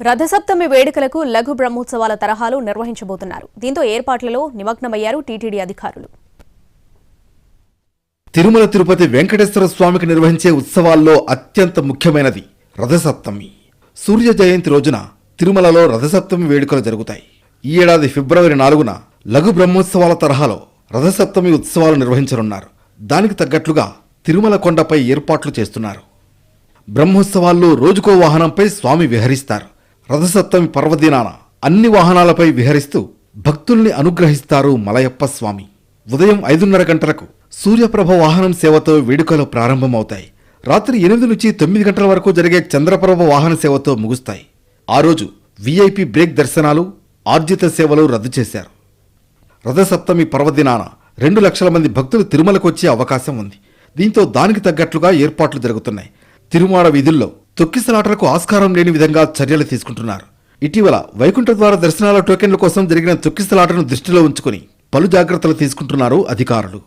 రథసప్తమి వేడుకలకు లఘు బ్రహ్మోత్సవాల తరహాలో నిర్వహించబోతున్నారు. దీంతో ఏర్పాట్లలో నిమగ్నమయ్యారు టీటీడీ అధికారులు. తిరుమల తిరుపతి వెంకటేశ్వర స్వామికి నిర్వహించే ఉత్సవాల్లో అత్యంత ముఖ్యమైనది రథసప్తమి. సూర్య జయంతి రోజున తిరుమలలో రథసప్తమి వేడుకలు జరుగుతాయి. ఈ ఏడాది ఫిబ్రవరి నాలుగున లఘు బ్రహ్మోత్సవాల తరహాలో రథసప్తమి ఉత్సవాలు నిర్వహించనున్నారు. దానికి తగ్గట్లుగా తిరుమల కొండపై ఏర్పాట్లు చేస్తున్నారు. బ్రహ్మోత్సవాల్లో రోజుకో వాహనంపై స్వామి విహరిస్తారు. రథసప్తమి పర్వదినాన అన్ని వాహనాలపై విహరిస్తూ భక్తుల్ని అనుగ్రహిస్తారు మలయప్ప స్వామి. ఉదయం ఐదున్నర గంటలకు సూర్యప్రభ వాహనం సేవతో వేడుకలు ప్రారంభమవుతాయి. రాత్రి ఎనిమిది నుంచి తొమ్మిది గంటల వరకు జరిగే చంద్రప్రభ వాహన సేవతో ముగుస్తాయి. ఆ రోజు వీఐపీ బ్రేక్ దర్శనాలు ఆర్జిత సేవలు రద్దు చేశారు. రథసప్తమి పర్వదినాన రెండు లక్షల మంది భక్తులు తిరుమలకు వచ్చే అవకాశం ఉంది. దీంతో దానికి తగ్గట్లుగా ఏర్పాట్లు జరుగుతున్నాయి. తిరుమాడ వీధుల్లో తొక్కిసలాటలకు ఆస్కారం లేని విధంగా చర్యలు తీసుకుంటున్నారు. ఇటీవల వైకుంఠ ద్వార దర్శనాల టోకెన్ల కోసం జరిగిన తొక్కిసలాటను దృష్టిలో ఉంచుకుని పలు జాగ్రత్తలు తీసుకుంటున్నారు అధికారులు.